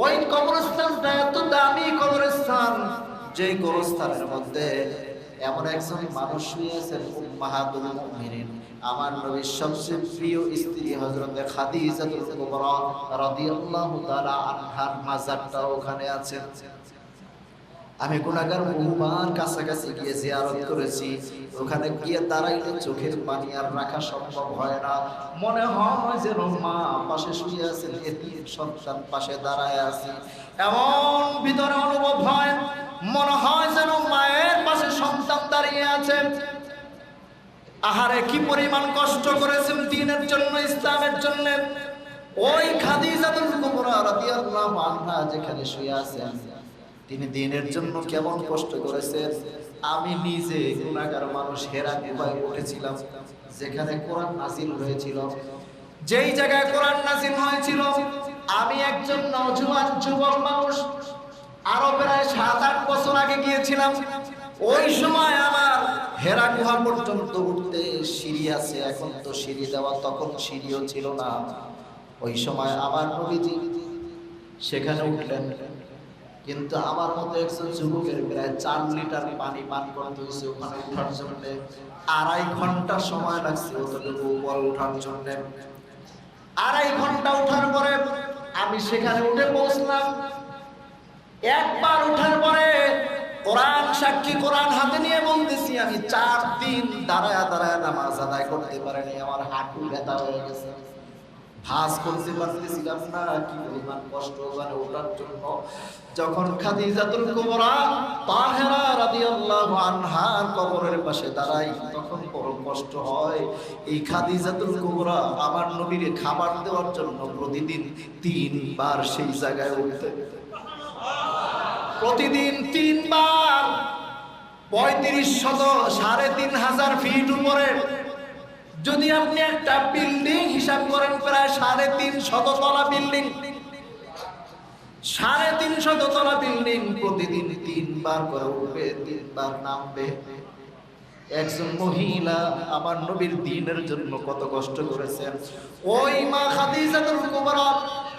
ওই কবরস্থানটা এত দামি কবরস্থান যে কবরস্থানের মধ্যে এমন একজন মানুষ নিয়েছেন উম্মাহাতুল মুমিনিন। আমার নবীর সবচেয়ে প্রিয় স্ত্রী হযরত খাদিজাতুল কুবরা রাদিয়াল্লাহু তাআলা আনহার মাজারটা ওখানে আছে। আমি গুণাগার বহুবার কাছাকাছি গিয়ে জিয়ারত করেছি। ওখানে গিয়ে দাঁড়াইলে চোখের পানি আর রাখা সম্ভব হয় না। মনে হয় যেন মা পাশে শুয়ে আছেন সন্তান পাশে দাঁড়ায় আছি। এমন ভিতরে অনুভব হয়, মনে হয় যেন মায়ের পাশে সন্তান দাঁড়িয়ে আছে। আহারে, কি পরিমাণ কষ্ট করেছেন দিনের জন্য, ইসলামের জন্য। ওই খাদিজাতুল কুবরা রাদিয়াল্লাহু আনহা যেখানে শুয়ে আছেন। তিনি দিনের জন্য কেমন কষ্ট করেছেন? আমি নিজে গুণাগার মানুষ, হেরা গুহায় উঠেছিলাম যেখানে কোরআন নাজিল হয়েছিল। যেই জায়গায় কোরআন নাজিল হয়েছিল, আমি একজন নজওয়ান যুবক মানুষ, আরও প্রায় সাত আট বছর আগে গিয়েছিলাম। ওই সময় আমার হেরা গুহা পর্যন্ত উঠতে সিঁড়ি আছে, এখন তো সিঁড়ি দেওয়া তখন সিঁড়িও ছিল না। ওই সময় আমার নবীজি সেখানে উঠলেন। কিন্তু আমার মতো একজন যুবকের প্রায় চার লিটার পানি পান করতে হয়েছে ওখানে ওঠার জন্য। আড়াই ঘণ্টা সময় লাগছে অতটুকু উপর ওঠার জন্য। আড়াই ঘণ্টা ওঠার পরে আমি সেখানে উঠে পৌঁছলাম। একবার ওঠার পরে কোরআন সাক্ষী, কোরআন হাতে নিয়ে বলতেছি, আমি চার দিন দাঁড়ায় দাঁড়ায় নামাজ আদায় করতে পারিনি, আমার হাঁটু ব্যথা হয়ে গেছে। ভাস করতে পারতেছিলাম না, কি পরিমাণ কষ্ট ওখানে ওঠার জন্য। যখন খাদিজাতুল কুবরা তাহেরা রাদিয়াল্লাহু আনহার কবরের পাশে দাঁড়াই তখন বড় কষ্ট হয়। এই খাদিজাতুল কুবরা আমার নবীর খাবার দেওয়ার জন্য প্রতিদিন তিনবার সেই জায়গায় উঠতে। প্রতিদিন তিনবার পঁয়ত্রিশ শত সাড়ে তিন হাজার ফিট উপরে যদি আপনি একটা বিল্ডিং হিসাব করেন প্রায় সাড়ে তিন শততলা বিল্ডিং সাড়ে তিন শততলা বিল্ডিং প্রতিদিন তিনবার করে উঠবে, তিনবার নামবে। একজন মহিলা আমার নবীর দিনের জন্য কত কষ্ট করেছেন। ওই মা খাদিজাতুল কুবরা,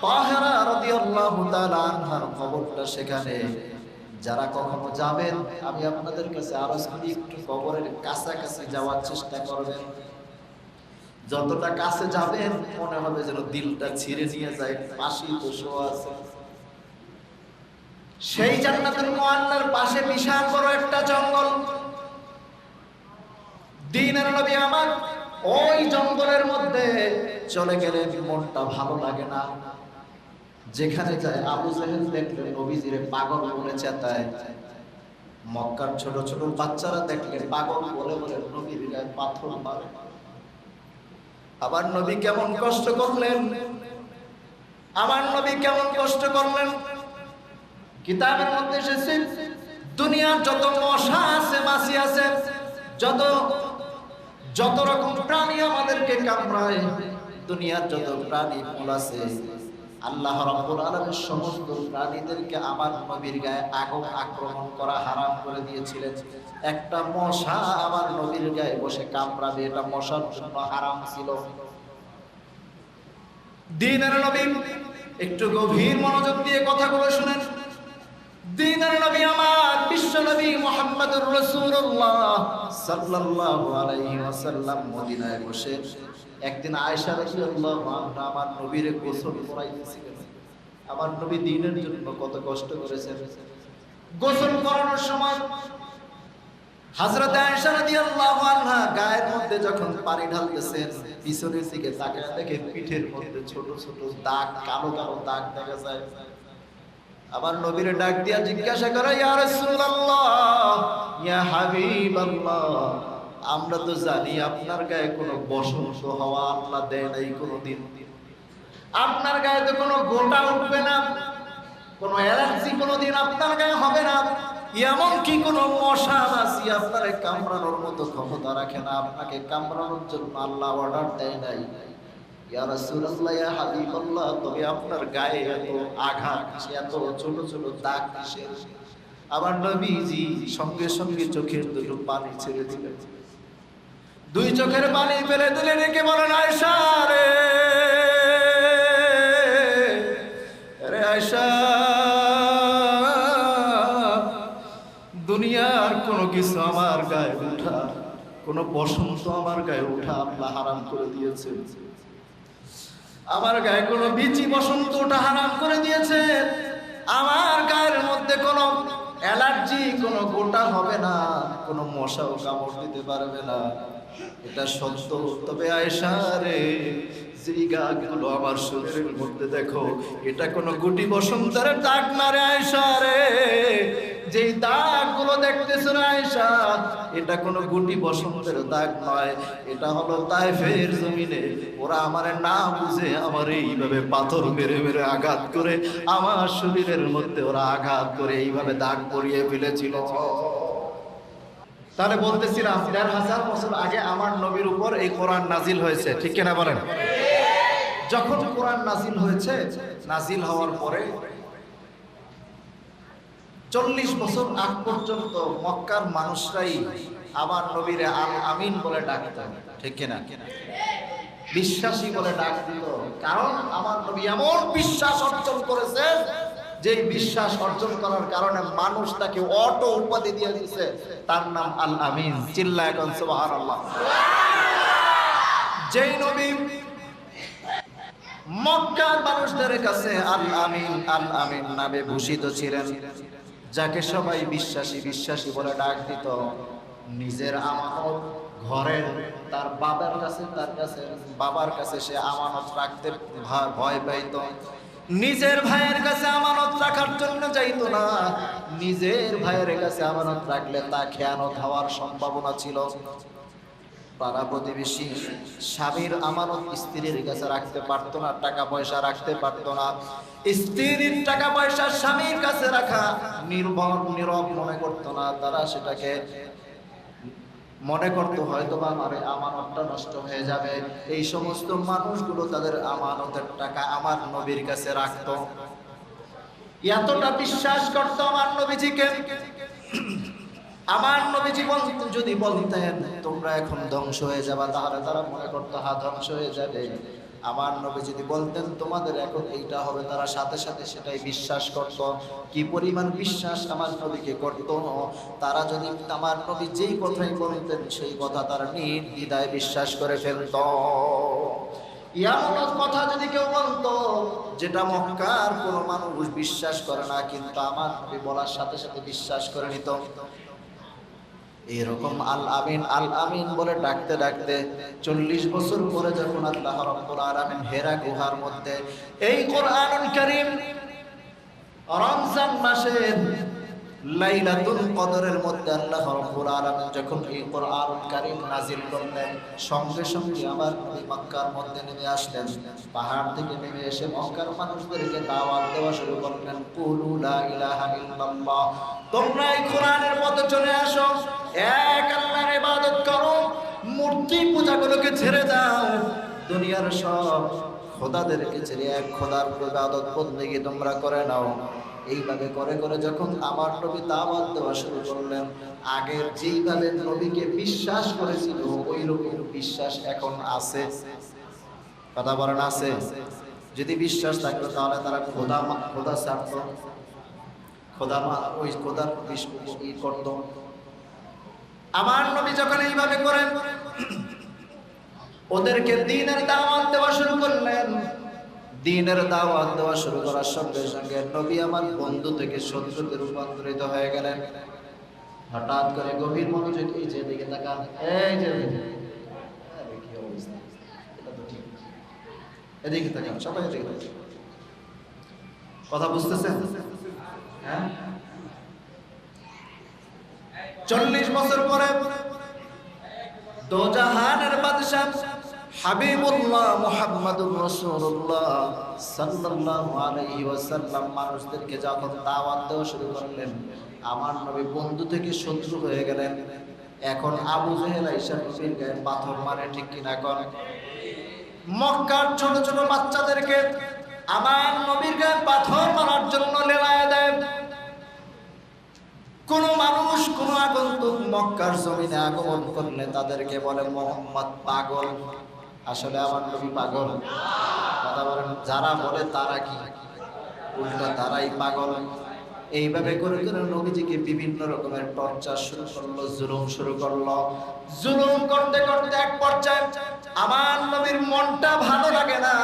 তাহেরা রাদিয়াল্লাহু তাআলা আনহার খবরটা সেখানে। যারা কখনো যাবেন, আমি আপনাদের কাছে করি একটু খবরের কাছাকাছি যাওয়ার চেষ্টা করবেন যতটা কাছে যাবেন মনে হবে যেন দিলটা ছিঁড়ে নিয়ে যায় তো শোয়া আছে। সেই জান্নাতুল মুআন্নার পাশে বিশাল বড় একটা জঙ্গল। দিনের নবী আমার ওই জঙ্গলের মধ্যে চলে গেলে মনটা ভালো লাগে না। যেখানে যায় আবু জাহেল দেখলে নবীজিরে পাগল বলে চেতায়। মক্কার ছোট ছোট বাচ্চারা দেখলে পাগল বলে বলে নবীর পাথর মারে। আবার নবী কেমন কষ্ট করলেন? আমার নবী কেমন কষ্ট করলেন? কিতাবের মধ্যে এসেছে, দুনিয়ার যত মশা আছে, মাছি আছে, যত যত রকম প্রাণী আমাদেরকে কামড়ায়, দুনিয়ার যত প্রাণী ফুল আছে আল্লাহ রব্বুল আলমের সমস্ত প্রাণীদেরকে আমার নবীর গায়ে আগুন আক্রমণ করা হারাম করে দিয়েছিলেন। একটা মশা আমার নবীর গায়ে বসে কামড়াবে, এটা মশার জন্য হারাম ছিল। দিনের নবী, একটু গভীর মনোযোগ দিয়ে কথাগুলো শুনেন। দিনের নবী আমার, বিশ্ব নবী মোহাম্মদুর রাসূলুল্লাহ সাল্লাল্লাহু আলাইহি ওয়াসাল্লাম মদিনায় বসে একদিন আয়েশা রাদিয়াল্লাহু আনহা আমার নবীর গোসল করাইতেছিলেন আমার নবী দিনের জন্য কত কষ্ট করেছেন। গোসল করানোর সময় হযরত আয়েশা রাদিয়াল্লাহু আনহা গায়ের মধ্যে যখন পানি ঢালতেছেন পিছনের দিকে তাকায় দেখে পিঠের মধ্যে ছোট ছোট দাগ, কালো কালো দাগ দেখা যায়। আবার নবীর ডাক দিয়া জিজ্ঞাসা করে, ইয়া রাসূলুল্লাহ, ইয়া হাবিবাল্লাহ, আমরা তো জানি আপনার গায়ে কোনো বসন্ত হওয়া আল্লাহ দেয় নাই কোনোদিন। আপনার গায়ে তো কোনো গোটা উঠবে না, কোনো অ্যালার্জি কোনোদিন আপনার গায়ে হবে না। এমন কি কোনো মশা মাছি আপনার কামড়ানোর মতো ক্ষমতা রাখে না, আপনাকে কামড়ানোর জন্য আল্লাহ অর্ডার দেয় নাই। তবে আপনার গায়ে দাগ আমার সঙ্গে সঙ্গে চোখের দুটো পানি ছেড়ে দুই চোখের পানি ফেলে দিলে বলেন আয়সা রে। রে আয়সা দুনিয়ার কোনো কিছু আমার গায়ে উঠা, কোনো বসন্ত আমার গায়ে উঠা, আল্লাহ হারাম করে দিয়েছে আমার গায়ে কোনো বিচি বসন্ত ওটা হারাম করে দিয়েছে। আমার গায়ের মধ্যে কোনো অ্যালার্জি, কোনো গোটা হবে না, কোনো মশাও কামড় দিতে পারবে না। এটা সত্য। তবে আয়সা রে, যেই গাছগুলো আমার শরীরের মধ্যে দেখো, এটা কোনো গুটি বসন্তের দাগ মারে আয়সা রে। যেই দাগগুলো দেখতেছ না আয়সা এটা কোনো গুটি বসন্তের দাগ নয়, এটা হলো তাইফের জমিনে। ওরা আমার না বুঝে আমার এইভাবে পাথর মেরে মেরে আঘাত করে, আমার শরীরের মধ্যে ওরা আঘাত করে এইভাবে দাগ পরিয়ে ফেলেছিল। তাহলে বলতেছিলাম, দেড় হাজার বছর আগে আমার নবীর উপর এই কোরআন নাজিল হয়েছে, ঠিক কিনা বলেন? যখন কোরআন নাজিল হয়েছে নাজিল হওয়ার পরে চল্লিশ বছর আগ পর্যন্ত মক্কার মানুষরাই আমার নবীরে আল আমিন বলে ডাকত, ঠিক কিনা? বিশ্বাসী বলে ডাক দিত কারণ আমার নবী এমন বিশ্বাস অর্জন করেছে যে বিশ্বাস অর্জন করার কারণে মানুষ তাকে অটো উপাধি দিয়ে দিছে তার নাম আল আমিন। চিল্লা এখন, সুবহানাল্লাহ। যেই নবী মক্কার মানুষদের কাছে আল আমিন আল আমিন নামে ভূষিত ছিলেন যাকে সবাই বিশ্বাসী বিশ্বাসী বলে ডাক দিত, নিজের আমানত ঘরের, তার বাবার কাছে, তার কাছে, বাবার কাছে সে আমানত রাখতে ভয় পাইত। নিজের ভাইয়ের কাছে আমানত রাখার জন্য যাইত না। নিজের ভাইয়ের কাছে আমানত রাখলে তা খেয়ানত হওয়ার সম্ভাবনা ছিল। পাড়া প্রতিবেশী স্বামীর আমানত স্ত্রীর কাছে রাখতে পারতো না, টাকা পয়সা রাখতে পারতো না। স্ত্রীর টাকা পয়সা স্বামীর কাছে রাখা নির্ভর নীরব মনে করতো না। তারা সেটাকে মনে করতো হয়তো বা আমার আমানতটা নষ্ট হয়ে যাবে। এই সমস্ত মানুষগুলো তাদের আমানতের টাকা আমার নবীর কাছে রাখতো। এতটা বিশ্বাস করতো আমার নবীজিকে। আমার নবীজি বলতেন যদি বলতেন, তোমরা এখন ধ্বংস হয়ে যাবা, তাহলে তারা মনে করতো, হা, ধ্বংস হয়ে যাবে। আমার নবী যদি বলতেন, তোমাদের এখন এইটা হবে, তারা সাথে সাথে সেটাই বিশ্বাস করত। কি পরিমাণ বিশ্বাস আমার নবীকে করত? তারা যদি আমার নবী যেই কথাই বলতেন, সেই কথা তারা নির্দ্বিধায় বিশ্বাস করে ফেলত। এমন কথা যদি কেউ বলতো, যেটা মক্কার কোনো মানুষ বিশ্বাস করে না, কিন্তু আমার নবী বলার সাথে সাথে বিশ্বাস করে নিত। এরকম আল আমিন আল আমিন বলে ডাকতে ডাকতে চল্লিশ বছর পরে যখন আল্লাহ রব্বুল আলামিন হেরা গুহার মধ্যে, এই কোরআনুল কারীম, রমজান মাসের লাইলাতুল কদরের মধ্যে আল্লাহ রব্বুল আলামিন যখন এই কোরআনুল কারীম নাজিল করলেন, সঙ্গে সঙ্গে আবার নবী মক্কার মধ্যে নেমে আসলেন। পাহাড় থেকে নেমে এসে মক্কার মানুষদেরকে দাওয়াত দেওয়া শুরু করলেন। কুলু লা ইলাহা ইল্লাল্লাহ। তোমরা এই কোরআনের পথে চলে আসো। এক আল্লাহর ইবাদত করো। মূর্তি পূজাগুলোকে ছেড়ে দাও। দুনিয়ার সব খোদাদেরকে ছেড়ে এক খোদার ইবাদত বন্দেগী তোমরা করে নাও। এইভাবে করে করে যখন আমার নবী দাওয়াত দেওয়া শুরু করলেন, আগের যেইভাবে নবীকে বিশ্বাস করেছিল ওই রকম বিশ্বাস এখন আছে। কথা বলেন, আছে। যদি বিশ্বাস থাকতো তাহলে তারা খোদা খোদা ছাড়তো। খোদা ওই খোদার ই করতো। আমার নবী যখন এইভাবে করেন, ওদেরকে দিনের দাওয়াত দেওয়া শুরু করলেন দিনের দাওয়াত দেওয়া শুরু করার সঙ্গে সঙ্গে নবী আমার বন্ধু থেকে শত্রুতে রূপান্তরিত হয়ে গেলেন। হঠাৎ করে গভীর মনোযোগ এই যে দিকে তাকান, এই যে এদিকে তাকান, সবাই এদিকে কথা বুঝতেছেন? হ্যাঁ? চল্লিশ বছর পরে দোজাহানের বাদশাহ হাবিবুল্লাহ মুহাম্মাদুর রাসূলুল্লাহ সাল্লাল্লাহু আলাইহি ওয়াসাল্লাম মানুষদেরকে যখন দাওয়াত দেওয়া শুরু করলেন, আমার নবী বন্ধু থেকে শত্রু হয়ে গেলেন। এখন আবু জেহেল আইসা নবীর গায়ে পাথর মারে, ঠিক কিনা কর মক্কার ছোট ছোট বাচ্চাদেরকে আমার নবীর গায়ে পাথর মারার জন্য লেলায় দেয় কোন মানুষ, কোন আগন্তুক মক্কার জমিনে আগমন করলে তাদেরকে বলে মোহাম্মদ পাগল। আসলে আমার নবী পাগল। কথা বলেন, যারা বলে তারা কি? উল্টা তারাই পাগল। এইভাবে করে করে নবীজিকে বিভিন্ন রকমের টর্চার শুরু করল, জুলুম শুরু করল। জুলুম করতে করতে এক পর্যায়ে আমার নবীর মনটা ভালো লাগে না।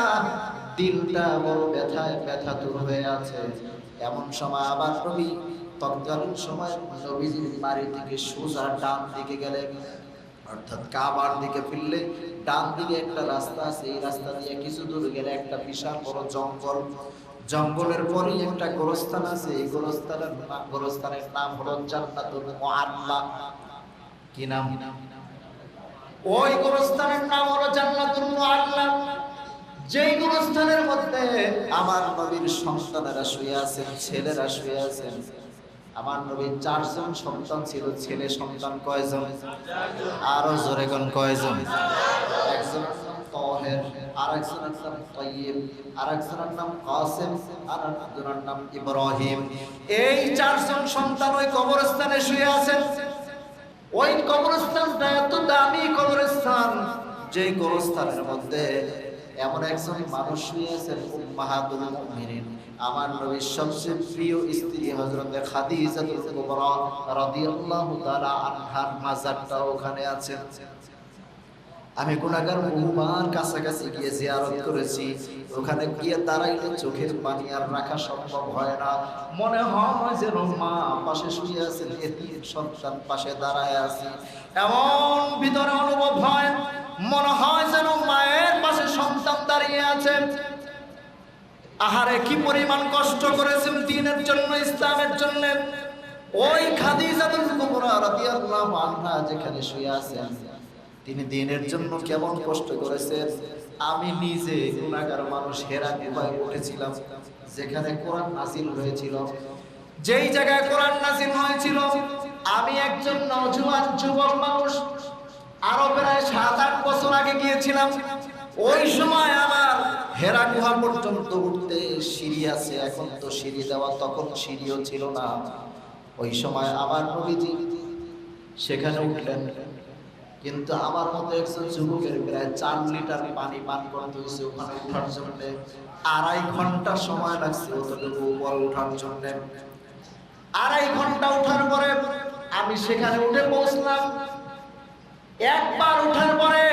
দিলটা বড় ব্যথায় ব্যথা দূর হয়ে আছে। এমন সময় আবার নবী, তৎকালীন সময় নবীজির বাড়ি থেকে সোজা ডান দিকে গেলেন। অর্থাৎ কাবার দিকে ফিরলে ডান দিকে একটা রাস্তা আছে, এই রাস্তা দিয়ে কিছু দূর গেলে একটা বিশাল বড় জঙ্গল। জঙ্গলের পরেই একটা গোরস্থান আছে, এই গোরস্থানের গোরস্থানের নাম হলো জান্নাতুল কি নাম? ওই গোরস্থানের নাম হলো জান্নাতুল মুআল্লা। যেই গোরস্থানের মধ্যে আমার নবীর সন্তানেরা শুয়ে আছেন, ছেলেরা শুয়ে আছেন আমার নবীর চারজন সন্তান ছিল, ছেলে সন্তান কয়জন? আরও জোরে কোন কয়জন? একজন একজনের নাম নাম এই চারজন সন্তান ওই কবরস্থানে শুয়ে আছেন। ওই দামি কবরস্থান যে কবরস্থানের মধ্যে এমন একজন মানুষ শুয়ে আছেন উম্মাহাতুল মুমিনিন। আমার নবীর সবচেয়ে প্রিয় স্ত্রী হযরত খাদিজাতুল কুবরা রাদিয়াল্লাহু তাআলা আনহার মাজারটা ওখানে আছে আমি গুণাগার বহুবার কাছাকাছি গিয়ে জিয়ারত করেছি। ওখানে গিয়ে দাঁড়াইলে চোখের পানি আর রাখা সম্ভব হয় না। মনে হয় যেন মা পাশে শুয়ে আছেন এতিম সন্তান পাশে দাঁড়ায় আছি। এমন ভিতরে অনুভব হয় মনে হয় যেন মায়ের পাশে সন্তান দাঁড়িয়ে আছে। আহারে, কি পরিমাণ কষ্ট করেছেন দিনের জন্য, ইসলামের জন্য। ওই আনহা যেখানে শুয়ে আছেন, তিনি দিনের জন্য কেমন কষ্ট করেছেন? আমি নিজে গুণাগার মানুষ হেরা গুহায় উঠেছিলাম যেখানে কোরআন নাজিল হয়েছিল। যেই জায়গায় কোরআন নাজিল হয়েছিল, আমি একজন নজওয়ান যুবক মানুষ আরও প্রায় সাত আট বছর আগে গিয়েছিলাম। ওই সময় আমার হেরা গুহা পর্যন্ত উঠতে সিঁড়ি আছে, এখন তো সিঁড়ি দেওয়া তখন সিঁড়িও ছিল না। ওই সময় আমার নবীজি সেখানে উঠলেন। কিন্তু আমার মতো একজন যুবকের প্রায় চার লিটার পানি পান করতে হয়েছে ওখানে উঠার জন্য। আড়াই ঘণ্টা সময় লাগছে অতটুকু উপর ওঠার জন্য। আড়াই ঘণ্টা উঠার পরে আমি সেখানে উঠে পৌঁছলাম। একবার ওঠার পরে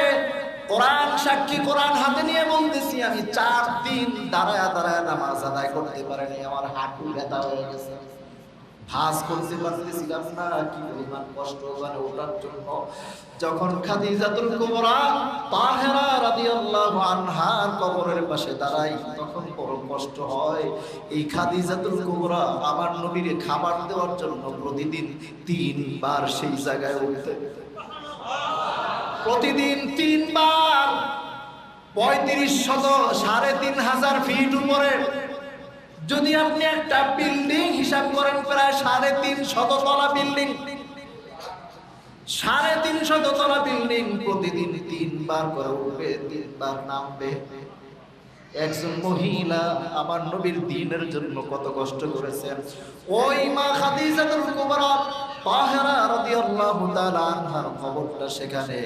কোরআন সাক্ষী, কোরআন হাতে নিয়ে বলতেছি, আমি চার দিন দাঁড়ায় দাঁড়ায় নামাজ আদায় করতে পারিনি, আমার হাঁটু ব্যথা হয়ে গেছে। ভাস করতে পারতেছিলাম না, কি পরিমাণ কষ্ট ওঠার জন্য। যখন তাহেরা আনহার কবরের পাশে দাঁড়াই তখন বড় কষ্ট হয়। এই খাদিজাতুল কুবরা আমার নবীর খাবার দেওয়ার জন্য প্রতিদিন তিনবার সেই জায়গায় উঠতে প্রতিদিন তিনবার পঁয়ত্রিশ শত সাড়ে তিন হাজার ফিট উপরে। যদি আপনি একটা বিল্ডিং হিসাব করেন, প্রায় সাড়ে তিন শততলা বিল্ডিং সাড়ে তিন শততলা বিল্ডিং প্রতিদিন তিনবার করে উঠবে, তিনবার নামবে। একজন মহিলা আমার নবীর দিনের জন্য কত কষ্ট করেছেন। ওই মা খাদিজাতুল কুবরা, তাহেরা রাদিয়াল্লাহু তাআলা আনহার খবরটা সেখানে।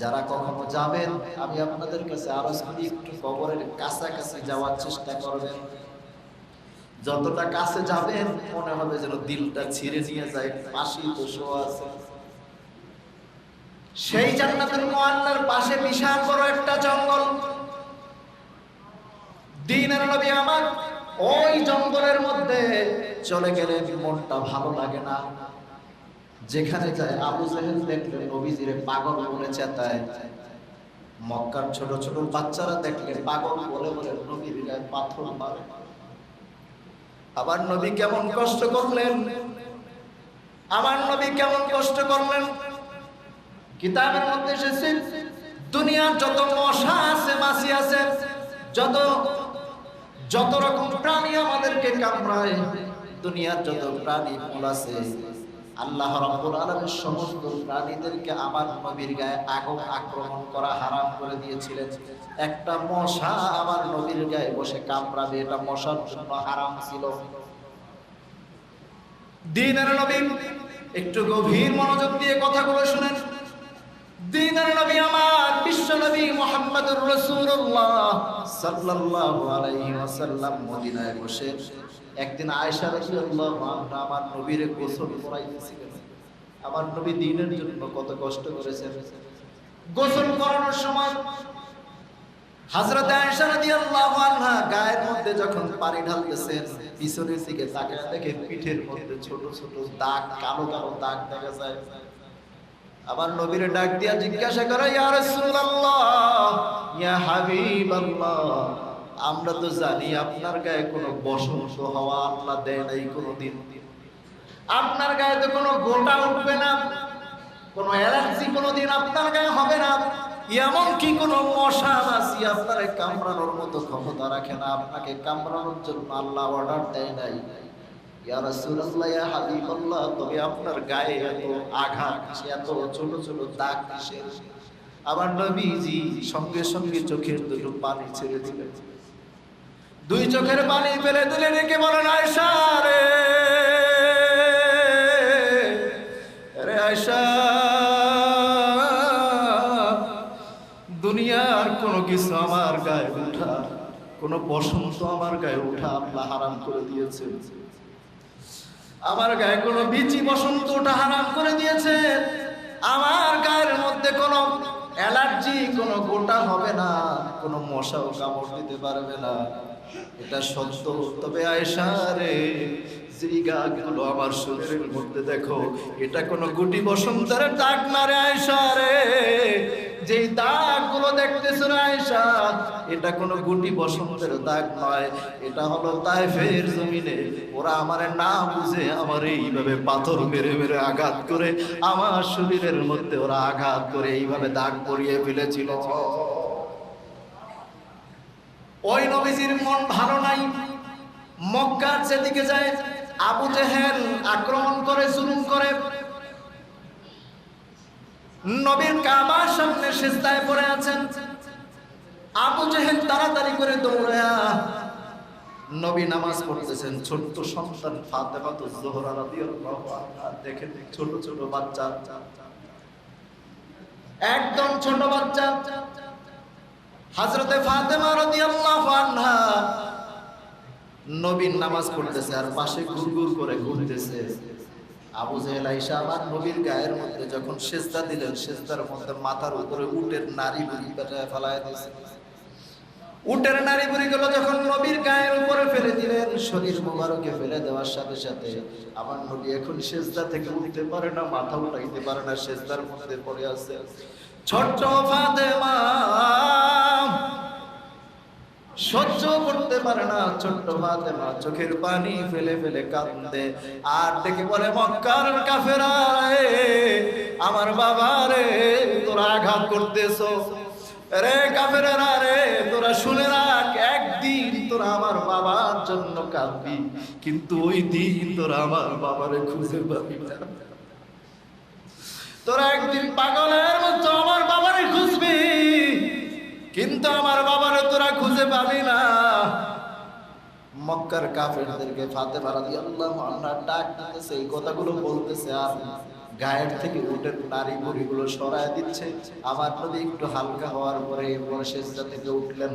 যারা কখনো যাবেন, আমি আপনাদের কাছে আরজ করি একটু কবরের কাছাকাছি যাওয়ার চেষ্টা করবেন যতটা কাছে যাবেন, মনে হবে যেন দিলটা ছিঁড়ে নিয়ে যায় তো শোয়া আছে। সেই জান্নাতুল মুআল্লার পাশে বিশাল বড় একটা জঙ্গল। দিনের নবী আমার, ওই জঙ্গলের মধ্যে চলে গেলে মনটা ভালো লাগে না। যেখানে যায় আবু জাহেল দেখলে নবীজিরে পাগল বলে চেতায়। মক্কার ছোট ছোট বাচ্চারা দেখলে পাগল বলে বলে নবীর পাথর মারে। আবার নবী কেমন কষ্ট করলেন? আমার নবী কেমন কষ্ট করলেন? কিতাবের মধ্যে এসেছে, দুনিয়ার যত মশা আছে, মাছি আছে, যত যত রকম প্রাণী আমাদেরকে কামড়ায়, দুনিয়ার যত প্রাণী ফুল আছে, আল্লাহ রাব্বুল আলামিন সমস্ত প্রাণীদেরকে আমার নবীর গায়ে আগুন আক্রমণ করা হারাম করে দিয়েছিলেন। একটা মশা আমার নবীর গায়ে বসে কামড়াবে, এটা মশার জন্য হারাম ছিল। দিনের নবী একটু গভীর মনোযোগ দিয়ে কথাগুলো শুনেন। দিনের নবী আমার, বিশ্ব বিশ্বনবী মুহাম্মদুর রাসূলুল্লাহ সাল্লাল্লাহু আলাইহি ওয়াসাল্লাম মদিনায় বসে একদিন আয়েশা রাদিয়াল্লাহু আনহা আমার নবীর গোসল করাইতেছিলেন আমার নবী দিনের জন্য কত কষ্ট করেছেন। গোসল করানোর সময় হযরত আয়েশা রাদিয়াল্লাহু আনহা গায়ের মধ্যে যখন পানি ঢালতেছেন পিছনের দিকে তাকায় দেখে পিঠের মধ্যে ছোট ছোট দাগ, কালো কালো দাগ দেখা যায়। আমার নবীর ডাক দিয়া জিজ্ঞাসা করে, ইয়া রাসূলুল্লাহ, ইয়া হাবিবাল্লাহ, আমরা তো জানি আপনার গায়ে কোনো বসন্ত হওয়া আল্লাহ দেয় নাই কোনোদিন। আপনার গায়ে তো কোনো গোটা উঠবে না, কোনো অ্যালার্জি কোনোদিন আপনার গায়ে হবে না। এমন কি কোনো মশা মাছি আপনার কামড়ানোর মতো ক্ষমতা রাখে না। আপনাকে কামড়ানোর জন্য আল্লাহ অর্ডার দেয় নাই। তবে আপনার গায়ে দাগ আমার সঙ্গে সঙ্গে চোখের দুটো পানি ছেড়ে দুই চোখের পানি ফেলে আয়সা রে। রে আয়সা দুনিয়ার কোনো কিছু আমার গায়ে উঠা, কোনো বসন্ত আমার গায়ে উঠা, আল্লাহ হারাম করে দিয়েছে আমার গায়ে কোনো বিচি বসন্ত ওটা হারাম করে দিয়েছে। আমার গায়ের মধ্যে কোনো অ্যালার্জি, কোনো গোটা হবে না, কোনো মশাও কামড় দিতে পারবে না। এটা সত্য। তবে আয়সা রে আমার শরীরের মধ্যে দেখো, এটা কোনো গুটি বসন্তের দাগ না রে আয়সা রে। যেই দাগগুলো দেখতেছো রে আয়সা এটা কোনো গুটি বসন্তের দাগ নয়, এটা হলো তাইফের জমিনে। ওরা আমারে না বুঝে আমার এইভাবে পাথর মেরে মেরে আঘাত করে, আমার শরীরের মধ্যে ওরা আঘাত করে এইভাবে দাগ পরিয়ে ফেলেছিল। ওই নবীজির মন ভালো নাই। মক্কার যেদিকে যায়, আবু জেহেল আক্রমণ করে, জুলুম করে। নবীর কাবার সামনে সেজদায় পড়ে আছেন। আবু জেহেল তাড়াতাড়ি করে দৌড়ায়া, নবী নামাজ পড়তেছেন। ছোট্ট সন্তান ফাতেমা তো জোহরা দেখেন ছোট ছোট বাচ্চা। একদম ছোট বাচ্চা। হযরতে ফাতেমা রাদিয়াল্লাহু আনহা, নবীর নামাজ পড়তেছে আর পাশে গুড়গুড় করে ঘুরতেছে। আবু জেহেল আইসা নবীর গায়ের মধ্যে যখন সেজদা দিলেন, সেজদার মধ্যে মাথার উপরে উটের নারী বুড়ি ফেলায় দিয়েছে। উটের নারী বুড়িগুলো যখন নবীর গায়ের উপরে ফেলে দিলেন, শরীর মোবারকে ফেলে দেওয়ার সাথে সাথে আমার নবী এখন সেজদা থেকে উঠতে পারে না, মাথা উঠাইতে পারে না, সেজদার মধ্যে পড়ে আছে। ছোট্ট ফাতেমা সহ্য করতে পারে না, ছোট্ট ফাতেমা চোখের পানি ফেলে ফেলে কান্দে আর দেখে বলে, মক্কার কাফেরা আমার বাবা রে, তোরা আঘাত করতেছো। রে কাফেরা রে, তোরা শুনে রাখ, একদিন তোরা আমার বাবার জন্য কাঁদবি, কিন্তু ওই দিন তোরা আমার বাবারে খুঁজে পাবি না। তোরা একদিন পাগলের মতো আমার বাবারে খুঁজবি। কিন্তু আমার বাবারে তোরা খুঁজে পাবি না। মক্কার কাফেরদেরকে ফাতে ভারাতি আল্লাহ ডাক দিতেছে, এই কথাগুলো বলতেছে আর গায়ের থেকে উটের নারী বুড়িগুলো সরায় দিচ্ছে। আবার যদি একটু হালকা হওয়ার পরে এরপরে শেষটা থেকে উঠলেন।